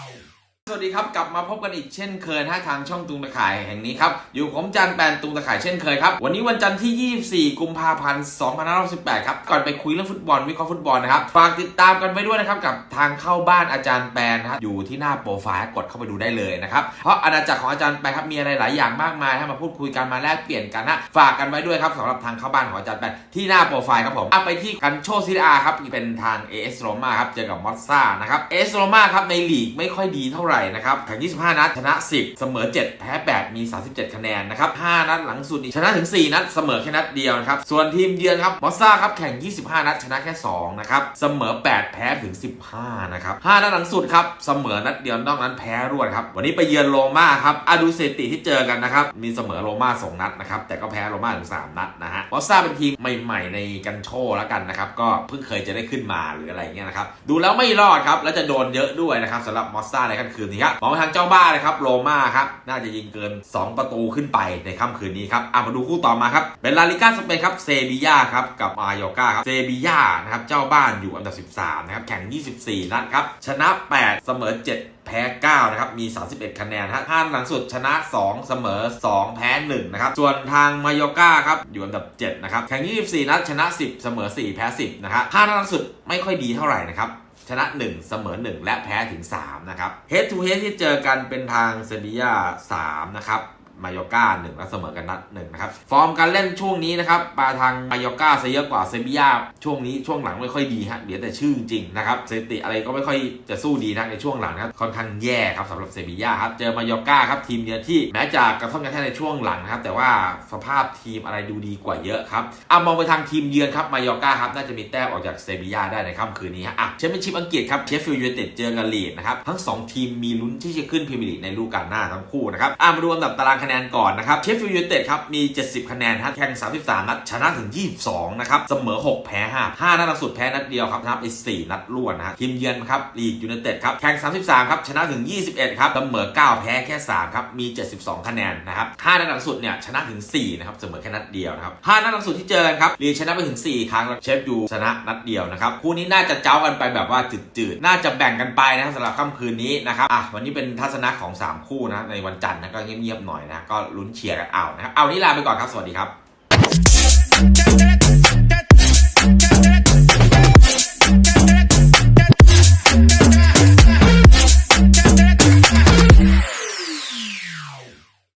Ow! สวัสดีครับ กลับมาพบกันอีกเช่นเคยนะทางช่องตุงตะข่ายแห่งนี้ครับ อยู่ผมจันแปนตุงตะข่ายเช่นเคยครับ วันนี้วันจันทร์ที่ 24 กุมภาพันธ์ 2518 ครับ ก่อนไปคุยเรื่องฟุตบอลวิเคราะห์ฟุตบอลนะครับ ฝากติดตามกันไปด้วยนะครับ กับทางเข้าบ้านอาจารย์แปนนะครับอยู่ที่หน้าโปรไฟล์กดเข้าไปดูได้เลยนะครับ เพราะอาณาจักรของอาจารย์แปนครับมีอะไรหลายอย่างมากมายให้มาพูดคุยกันมาแลกเปลี่ยนกันนะฝากกันไว้ด้วยครับสำหรับทางเข้าบ้านของอาจารย์แปนที่หน้าโปรไฟล์ครับผมไปที่กันโชซีอาครับเป็นทาง AS Roma ครับเจอกับมอสซานะครับ AS Roma ครับในลีกไม่ค่อยดีเท่าไหร่นะครับแข่ง 25 นัดชนะ 10 เสมอ 7 แพ้ 8 มี 37 คะแนนนะครับ 5 นัดหลังสุดนี่ชนะถึง 4 นัด เสมอแค่นัดเดียวนะครับ ส่วนทีมเยือนครับมอสซาครับแข่ง 25 นัดชนะแค่ 2 นะครับ เสมอ 8 แพ้ถึง 15 นะครับ 5 นัดหลังสุดครับ เสมอนัดเดียวนอกนั้นแพ้รวดครับ วันนี้ไปเยือนโรม่าครับอะดูสถิติที่เจอกันนะครับ มีเสมอโรม่า 2 นัดนะครับ แต่ก็แพ้โรม่าถึง 3 นัดนะฮะ มอสซาเป็นทีมใหม่ๆ ในกันโชแล้วกันนะครับ ก็เพิ่งเคยจะได้ขึ้นมาหรืออะไรเงี้ยนะครับ ดูแล้วไม่รอดครับ แล้วจะโดนเยอะด้วยนะครับสำหรับมอสซาในค่ำคืนนี้ครับมองไปทางเจ้าบ้านเลยครับโรม่าครับน่าจะยิงเกิน 2 ประตูขึ้นไปในค่ำคืนนี้ครับอะมาดูคู่ต่อมาครับเป็นลาลิก้าสเปนครับเซบียาครับกับมายอกาครับเซบียานะครับเจ้าบ้านอยู่อันดับ 13นะครับแข่ง 24 นัดครับชนะ 8 เสมอ 7แพ้9นะครับ มี 31 คะแนนฮะห้าหลังสุดชนะ 2 เสมอ 2 แพ้ 1 นะครับ ส่วนทางมายอกาครับ อยู่อันดับ 7 นะครับ แข่ง 24 นัด ชนะ 10 เสมอ 4 แพ้ 10 นะครับห้านัดหลังสุดไม่ค่อยดีเท่าไหร่นะครับ ชนะ 1 เสมอ 1 และแพ้ถึง 3 นะครับ Head to Head ที่เจอกันเป็นทางเซบียา3 นะครับ มายอกาหนึ่งและเสมอกันนัดหนึ่งนะครับ ฟอร์มการเล่นช่วงนี้นะครับมาทางมายอกาซะเยอะกว่าเซบียาช่วงนี้ช่วงหลังไม่ค่อยดีฮะเดี๋ยวแต่ชื่อจริงนะครับสถิติอะไรก็ไม่ค่อยจะสู้ดีนะในช่วงหลังนะครับค่อนข้างแย่ครับสำหรับเซบียาครับเจอมายอกาครับทีมเยือนที่แม้จะกระท่อนกระแท่ในช่วงหลังนะครับแต่ว่าสภาพทีมอะไรดูดีกว่าเยอะครับอะมองไปทางทีมเยือนครับมายอกาครับน่าจะมีแต้มออกจากเซบียาได้ในค่ำคืนนี้ฮะอะแชมเปี้ยนชิพอังกฤษครับเชฟฟิลด์ยูไนเต็ดเจอกับลีดนะครับทั้งสองทีมมีลุ้นที่จะขึ้นพรีเมียร์ลีกในฤดูกาลหน้าทั้งคู่นะครับอะมาดูอันดับตารางคะคะแนนก่อนนะครับเชฟฟิลด์ยูไนเต็ดครับมี 70 คะแนนฮะแข่ง 33 นัดชนะถึง 22 นะครับ เสมอ 6 แพ้ 5 5 นัดล่าสุดแพ้นัดเดียวครับนะไป4นัดรวดนะทีมเยือนครับลีดยูไนเต็ดครับแข่ง 33 ครับชนะถึง 21 ครับเสมอ 9 แพ้แค่ 3 ครับ มี 72 คะแนนนะครับ5นัดลังสุดเนี่ยชนะถึง 4 นะครับเสมอแค่นัดเดียวนะครับ5นัดลังสุดที่เจอกันครับลีดชนะไปถึง 4 ครั้งแล้วเชฟยูชนะนัดเดียวนะครับคู่นี้น่าจะเจ้ากันไปแบบว่าจืดๆน่าจะแบ่งกันไปนะสำหรับค่ำคืนนี้นะครับอะวันนี้เป็นทัศนะของ 3 คู่นะในวันจันทร์นะก็เงียบๆหน่อยนะก็ลุ้นเชียร์กันเอานะครับ เอานี่ลาไปก่อนครับ สวัสดีครับ